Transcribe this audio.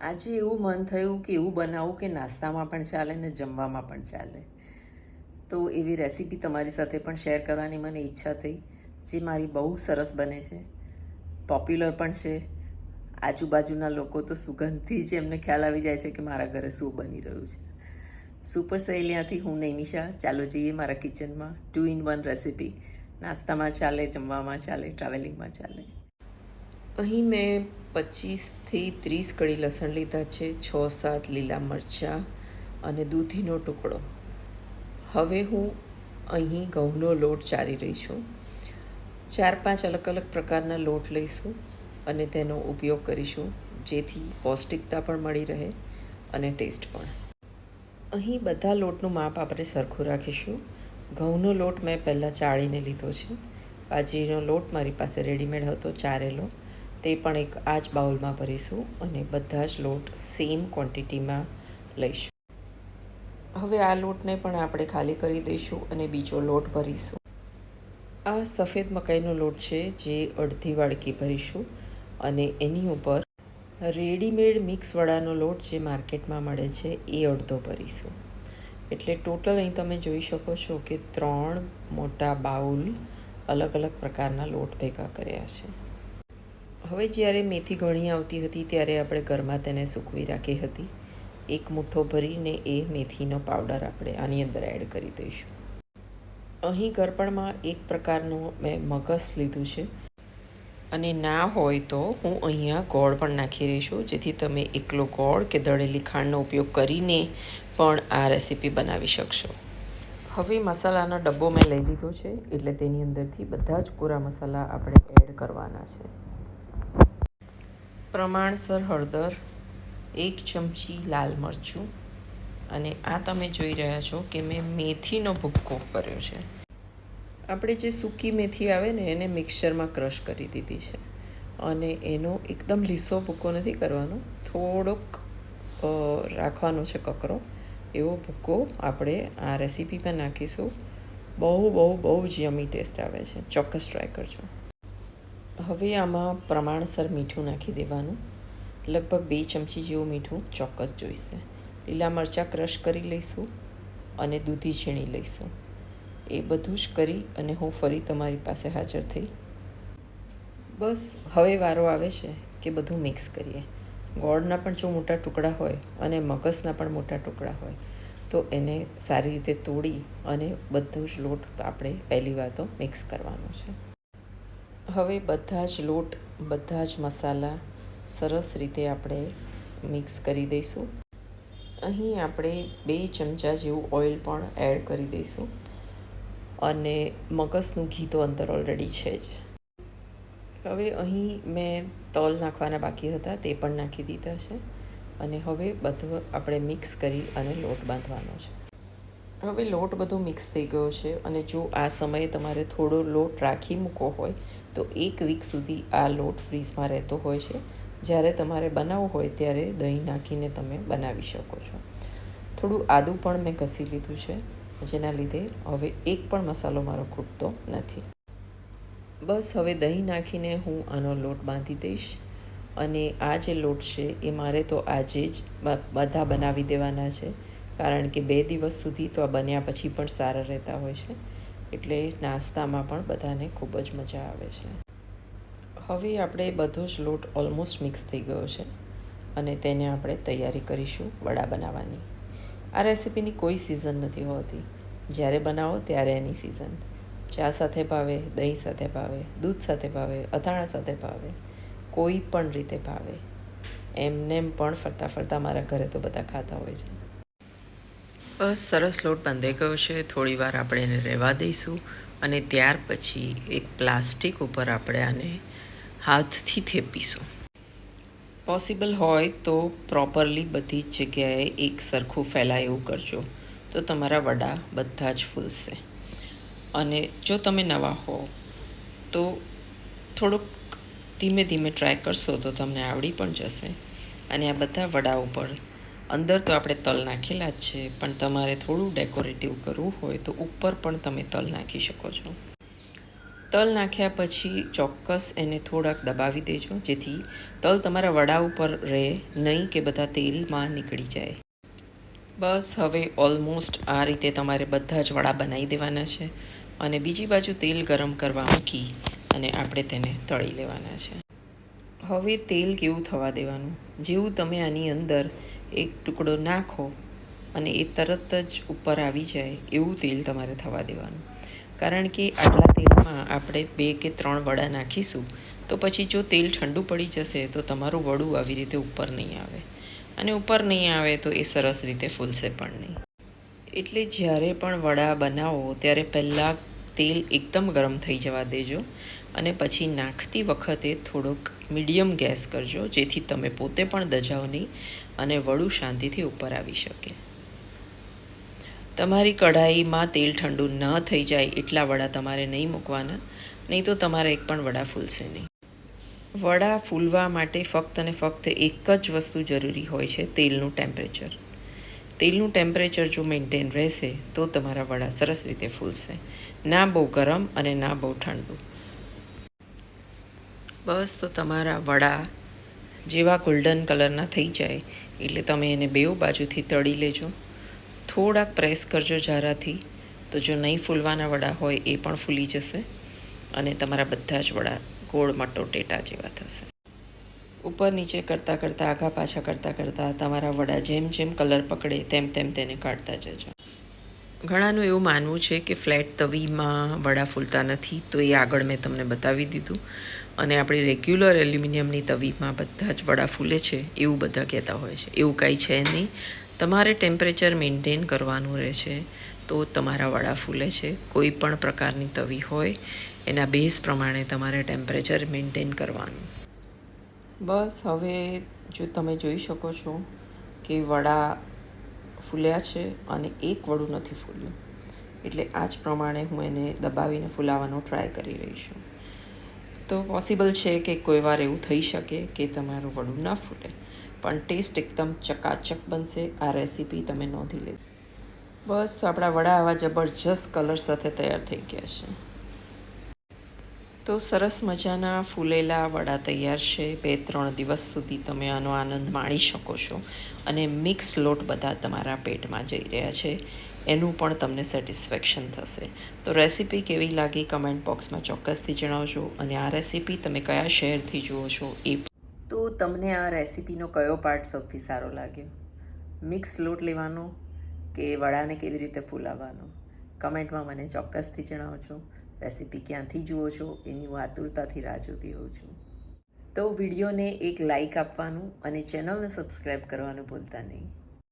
આજે એવું મન થયું કે એવું બનાવું કે નાસ્તામાં પણ ચાલે ને જમવામાં પણ ચાલે. તો એવી રેસીપી તમારી સાથે પણ શેર કરવાની મને ઈચ્છા થઈ, જે મારી બહુ સરસ બને છે. પોપ્યુલર પણ છે. આજુબાજુના લોકો તો સુગંધથી જ એમને ખ્યાલ આવી જાય છે કે મારા ઘરે શું બની રહ્યું છે. સુપર સહેલિયાથી હું નૈમિષા. ચાલો જઈએ મારા કિચનમાં. Two in one recipe. નાસ્તામાં ચાલે, જમવામાં ચાલે, ટ્રાવેલિંગમાં ચાલે. અહીં મેં પચીસથી ત્રીસ કળી લસણ લીધા છે, છ, સાત લીલા મરચાં અને દૂધીનો ટુકડો. હવે હું અહીં ઘઉંનો લોટ ચારી રહી છું. ચાર, પાંચ અલગ અલગ પ્રકારના લોટ લઈશું અને તેનો ઉપયોગ કરીશું, જેથી પૌષ્ટિકતા પણ મળી રહે અને ટેસ્ટ પણ. અહીં બધા લોટનું માપ આપણે સરખું રાખીશું. ઘઉંનો લોટ મેં પહેલાં ચાળીને લીધો છે. બાજરીનો લોટ મારી પાસે રેડીમેડ હતો, ચારેલો. તે પણ એક આ જ બાઉલમાં ભરીશું અને બધા જ લોટ સેમ ક્વોન્ટિટીમાં લઈશું. હવે આ લોટને પણ આપણે ખાલી કરી દઈશું અને બીજો લોટ ભરીશું. આ સફેદ મકાઈનો લોટ છે જે અડધી વાડકી ભરીશું અને એની ઉપર રેડીમેડ મિક્સ વડાનો લોટ જે માર્કેટમાં મળે છે એ અડધો ભરીશું. એટલે ટોટલ અહીં તમે જોઈ શકો છો કે ત્રણ મોટા બાઉલ અલગ અલગ પ્રકારના લોટ ભેગા કર્યા છે. હવે જ્યારે મેથી ઘણી આવતી હતી ત્યારે આપણે ઘરમાં તેને સૂકવી રાખી હતી. એક મુઠ્ઠો ભરીને એ મેથીનો પાવડર આપણે આની અંદર એડ કરી દઈશું. અહીં ગરપણમાં એક પ્રકારનું મેં મગસ લીધું છે. અને ના હોય તો હું અહીંયા ગોળ પણ નાખી રહી છું, જેથી તમે એકલો ગોળ કે દળેલી ખાંડનો ઉપયોગ કરીને પણ આ રેસીપી બનાવી શકશો. હવે મસાલાનો ડબ્બો મેં લઈ લીધો છે, એટલે તેની અંદરથી બધા જ કોરા મસાલા આપણે એડ કરવાના છે. પ્રમાણસર હળદર, એક ચમચી લાલ મરચું અને આ તમે જોઈ રહ્યા છો કે મેં મેથીનો ભૂક્કો કર્યો છે. આપણે જે સૂકી મેથી આવે ને એને મિક્સરમાં ક્રશ કરી દીધી છે અને એનો એકદમ લીસો ભૂક્કો નથી કરવાનો, થોડોક રાખવાનો છે કકરો. એવો ભૂક્કો આપણે આ રેસીપીમાં નાખીશું. બહુ બહુ બહુ જ યમી ટેસ્ટ આવે છે. ચોક્કસ ટ્રાય કરજો. હવે આમાં પ્રમાણસર મીઠું નાખી દેવાનું. લગભગ બે ચમચી જેવું મીઠું ચોક્કસ જોઈશે. લીલા મરચાં ક્રશ કરી લઈશું અને દૂધી છીણી લઈશું. એ બધું જ કરી અને હું ફરી તમારી પાસે હાજર થઈ. બસ, હવે વારો આવે છે કે બધું મિક્સ કરીએ. ગોળના પણ જો મોટા ટુકડા હોય અને મગસના પણ મોટા ટુકડા હોય, તો એને સારી રીતે તોડી અને બધું જ લોટ આપણે પહેલી વાર તો મિક્સ કરવાનો છે. હવે બધા જ લોટ, બધા જ મસાલા સરસ રીતે આપણે મિક્સ કરી દઈશું. અહીં આપણે બે ચમચા જેવું ઓઇલ પણ એડ કરી દઈશું. અને મગસનું ઘી તો અંદર ઓલરેડી છે જ. હવે અહીં મેં તલ નાખવાના બાકી હતા, તે પણ નાખી દીધા છે. અને હવે બધું આપણે મિક્સ કરી અને લોટ બાંધવાનો છે. હવે લોટ બધો મિક્સ થઈ ગયો છે અને જો આ સમયે તમારે થોડો લોટ રાખી મૂકો હોય તો એક વીક સુધી આ લોટ ફ્રીઝમાં રહેતો હોય છે. જ્યારે તમારે બનાવવો હોય ત્યારે દહીં નાખીને તમે બનાવી શકો છો. થોડું આદું પણ મેં ઘસી લીધું છે. જેના લીધે હવે એક પણ મસાલો મારો ખૂટતો નથી. બસ હવે દહીં નાખીને હું આનો લોટ બાંધી દઈશ. અને આ જે લોટ છે એ મારે તો આજે જ બધા બનાવી દેવાના છે. કારણ કે બે દિવસ સુધી તો આ બન્યા પછી પણ સારા રહેતા હોય છે. એટલે નાસ્તામાં પણ બધાને ખૂબ જ મજા આવે છે. હવે આપણે બધો જ લોટ ઓલમોસ્ટ મિક્સ થઈ ગયો છે અને તેને આપણે તૈયારી કરીશું વડા બનાવવાની. આ રેસીપીની કોઈ સિઝન નથી હોતી. જ્યારે બનાવો ત્યારે એની સિઝન ચા સાથે ભાવે, દહીં સાથે ભાવે, દૂધ સાથે ભાવે, અથાણા સાથે ભાવે, કોઈ પણ રીતે ભાવે. એમનેમ પણ ફરતા ફરતા મારા ઘરે તો બધા ખાતા હોય છે. બસ સરસ લોટ બંધે ગયો છે. થોડી વાર આપણે એને રહેવા દઈશું અને ત્યાર પછી એક પ્લાસ્ટિક ઉપર આપણે આને હાથથી થેપીશું. પોસિબલ હોય તો પ્રોપરલી બધી જ જગ્યાએ એક સરખું ફેલાય એવું કરજો. તો તમારા વડા બધા જ ફૂલશે. અને જો તમે નવા હો તો થોડુંક ધીમે ધીમે ટ્રાય કરશો તો તમને આવડી પણ જશે. અને આ બધા વડા ઉપર અંદર તો આપણે તલ નાખેલા જ છે, પણ તમારે થોડું ડેકોરેટિવ કરવું હોય તો ઉપર પણ તમે તલ નાખી શકો છો. તલ નાખ્યા પછી ચોક્કસ એને થોડાક દબાવી દેજો, જેથી તલ તમારા વડા ઉપર રહે, નહીં કે બધા તેલમાં નીકળી જાય. બસ હવે ઓલમોસ્ટ આ રીતે તમારે બધા જ વડા બનાવી દેવાના છે અને બીજી બાજુ તેલ ગરમ કરવા મૂકી અને આપણે તેને તળી લેવાના છે. હવે તેલ કેવું થવા દેવાનું? જેવું તમે આની અંદર એક ટુકડો નાખો અને એ તરત જ ઉપર આવી જાય એવું તેલ તમારે થવા દેવાનું. કારણ કે આટલા તેલમાં આપણે બે કે ત્રણ વડા નાખીશું, તો પછી જો તેલ ઠંડુ પડી જશે તો તમારું વડું આવી રીતે ઉપર નહીં આવે. અને ઉપર નહીં આવે તો એ સરસ રીતે ફૂલશે પણ નહીં. એટલે જ્યારે પણ વડા બનાવો ત્યારે પહેલાં તેલ એકદમ ગરમ થઈ જવા દેજો અને પછી નાખતી વખતે થોડોક મીડિયમ ગેસ કરજો, જેથી તમે પોતે પણ દજાઓ નહીં અને વડું શાંતિથી ઉપર આવી શકે. તમારી કઢાઈમાં તેલ ઠંડુ ન થઈ જાય એટલા વડા તમારે નહીં મૂકવાના, નહીં તો તમારા એક પણ વડા ફૂલશે નહીં. વડા ફૂલવા માટે ફક્ત અને ફક્ત એક જ વસ્તુ જરૂરી હોય છે, તેલનું ટેમ્પરેચર. તેલનું ટેમ્પરેચર જો મેન્ટેન રહેશે, તો તમારા વડા સરસ રીતે ફૂલશે. ના બહુ ગરમ અને ના બહુ ઠંડુ. બસ તો તમારા વડા જેવા ગોલ્ડન કલરના થઈ જાય. એટલે તમે એને બેઉ બાજુથી તળી લેજો. થોડાક પ્રેસ કરજો જારાથી તો જો નહીં ફૂલવાના વડા હોય એ પણ ફૂલી જશે અને તમારા બધા જ વડા ગોળ મટોટેટા જેવા થશે. ઉપર નીચે કરતાં કરતાં આગા પાછા કરતાં કરતાં તમારા વડા જેમ જેમ કલર પકડે તેમ તેમ તેને કાઢતા જજો. ઘણાનું એવું માનવું છે કે ફ્લેટ તવીમાં વડા ફૂલતા નથી, તો એ આગળ મેં તમને બતાવી દીધું. અને આપણી રેગ્યુલર એલ્યુમિનિયમની તવીમાં બધા જ વડા ફૂલે છે, એવું બધા કહેતા હોય છે. એવું કાંઈ છે નહીં. તમારે ટેમ્પરેચર મેન્ટેન કરવાનું રહે છે, તો તમારા વડા ફૂલે છે. કોઈ પણ પ્રકારની તવી હોય, એના બેઝ પ્રમાણે તમારે ટેમ્પરેચર મેન્ટેન કરવાનું. બસ, હવે જો તમે જોઈ શકો છો કે વડા ફૂલ્યા છે અને એક વડું નથી ફૂલ્યું. એટલે આ જ પ્રમાણે હું એને દબાવીને ફૂલાવાનો ટ્રાય કરી રહી છું. તો પોસિબલ છે કે કોઈ વાર એવું થઈ શકે કે તમારું વડું ન ફૂટે. પણ ટેસ્ટ એકદમ ચકાચક બનશે. આ રેસીપી તમે નોંધી લે બસ, તો આપણા વડા આવા જબરજસ્ત કલર સાથે તૈયાર થઈ ગયા છે. તો સરસ મજાના ફૂલેલા વડા તૈયાર છે. બે, ત્રણ દિવસ સુધી તમે આનો આનંદ માણી શકો છો. અને મિક્સ લોટ બધા તમારા પેટમાં જઈ રહ્યા છે. એનું પણ તમને સેટિસ્ફેક્શન થશે. તો રેસીપી કેવી લાગી કમેન્ટ બોક્સમાં ચોક્કસથી જણાવજો અને આ રેસીપી તમે કયા શહેરથી જુઓ છો એ તો તમને આ રેસીપીનો કયો પાર્ટ સૌથી સારો લાગ્યો? મિક્સ લોટ લેવાનો કે વડાને કેવી રીતે ફૂલાવવાનો? કમેન્ટમાં મને ચોક્કસથી જણાવજો. રેસીપી ક્યાંથી જુઓ છો? એની હું આતુરતાથી રાહ જોતી હોઉં છું. તો વિડીયોને એક લાઈક આપવાનું અને ચેનલને સબસ્ક્રાઈબ કરવાનું ભૂલતા નહીં.